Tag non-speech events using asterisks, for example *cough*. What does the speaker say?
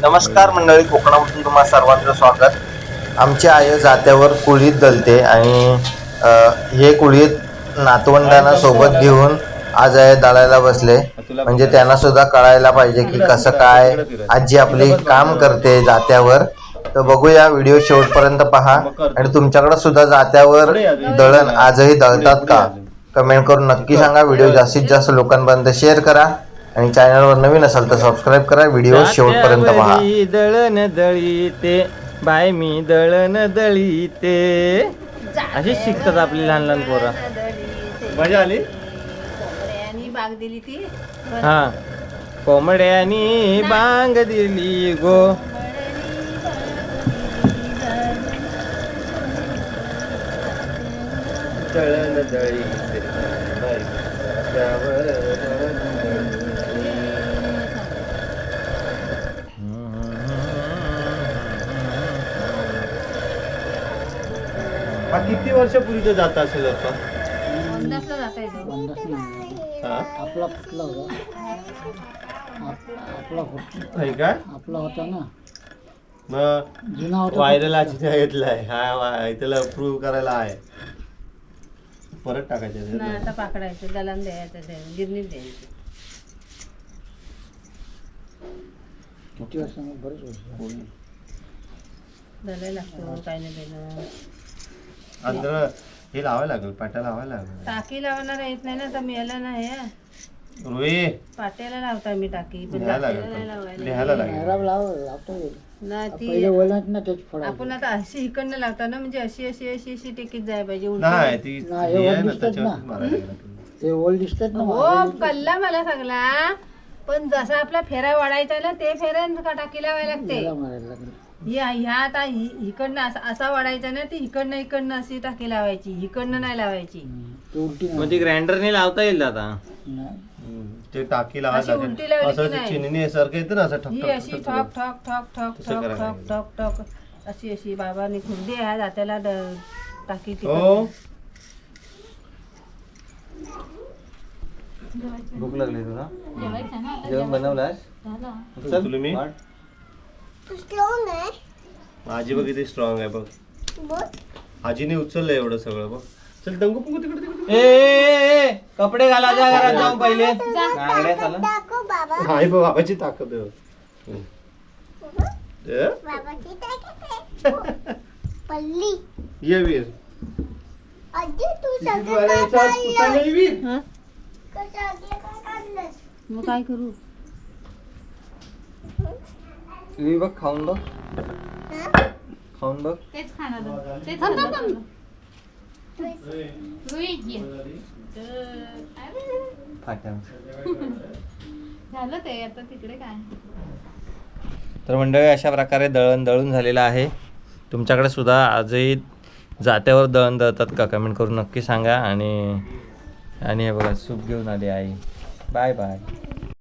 नमस्कार मंडळी कोकणामधून तुम्हा सर्वांचं स्वागत. आमची आई जात्यावर कुळीत दलते आणि हे कुळीत नातवंडांना सोबत घेऊन आज आहे दळायला बसले. म्हणजे त्यांना सुद्धा कळायला पाहिजे की कसं काय आजी आपली काम करते जात्यावर. तर बघूया व्हिडिओ शेवटपर्यंत पहा. आणि तुमच्याकडे सुद्धा जात्यावर दळण आजही दळतात का? कमेंट करून नक्की सांगा. व्हिडिओ जास्तीत जास्त लोकांपर्यंत शेअर करा. आणि चॅनलवर नवीन असाल तर सबस्क्राईब करा व्हिडिओ शेवटपर्यंत पहा. दळण दळीते बाय मी दळण दळीते. अशीच शिकतात आपली लहान लहान पोरं. मजा आली? बाग दिली ती. हा. कोंबड्यानी बांग दिली गो. दळण दळीते बाय जात्यावर दळण हा किती वर्षापूर्वीचा जात असेल आता? अंदाजला जाता येतो. हा? आपला कुठला होता. आप- आपला आहे का? आपला होता ना. मग जुना होता व्हायरल आजीने घेतलाय. हा वा- त्याला प्रूव्ह करायला आहे. परत टाकायचं ना? आता पाकडायचं दलान द्यायचं ते गिरणीत द्यायचं. किती वर्ष बरेच वर्ष दलाय लागतो काय नाही हे लावायला लागेल पाट्या लावायला लागेल. टाकी लावणार येत नाही ना तर मिळाला ना हे रुई. पाट्याला लावता मी टाकी पण लिहायला नाही लागेल लावायला. लिहायला लागेल. मेहराब लाव लावतो ना पहिले ती वळणात ना त्याच फळ आपण आता अशी इकडनं लावता ना म्हणजे अशी अशी अशी अशी टेकीत जायला पाहिजे नाही उलटी ती नाही, हे आहे एवढं ना दिसतात ना. मारायला लागेल आपल्याला. ते ओल दिसतात ना हो. कल्ला मला सांगला पण जसा आपला फेरा वाढायचा ना ते फेऱ्यान का टाकी लावायला लागते. याला मारायला लागलं. ह्या ह्या आता इकडनं असा असा वाढायचा ना ती इकडनं इकडनं अशी टाकी लावायची इकडनं नाही लावायची. ते उलटी मग ती ग्राइंडरने लावता येईल आता. नाही हम्म. ते टाकी अशी लावायला उलटी लागेल लावली असं की नाही? चिनी सारखं येतं ना असं ठक ही ठक अशी ठक ठॉक ठक. ठॉक ठॉक ठॉक तसं ठॉक करायला ठॉक ठॉक ठॉक. अशी अशी बाबाने खुर्दी आहे जात्याला ड- टाकी ती हो. भूक लागली तुला? जेवण बनवलास चल तुला मी? वाढ. आजी बघ किती स्ट्रॉंग आहे बघ. आजीने उचललंय एवढं सगळं बघ. चल डंगू पंगू तिकडे तिकडे ए, ए, ए, कपडे घाला जा घरात जाऊन पहिले. नागड्या चला हाय बघ. बाबाची ताकद आहे. ए? *laughs* ये वीर. मग काय करू? मी बघ खाऊन बघ. खाऊन बघ. फाट्या. *laughs* झालं ते आता तिकडे काय? तर मंडळी अशा प्रकारे दळण दळून झालेलं आहे. तुमच्याकडे सुद्धा आजही जात्यावर दळण दळतात का? कमेंट करून नक्की सांगा. आणि आणि हे बघा सूप घेऊन आली आई. Bye bye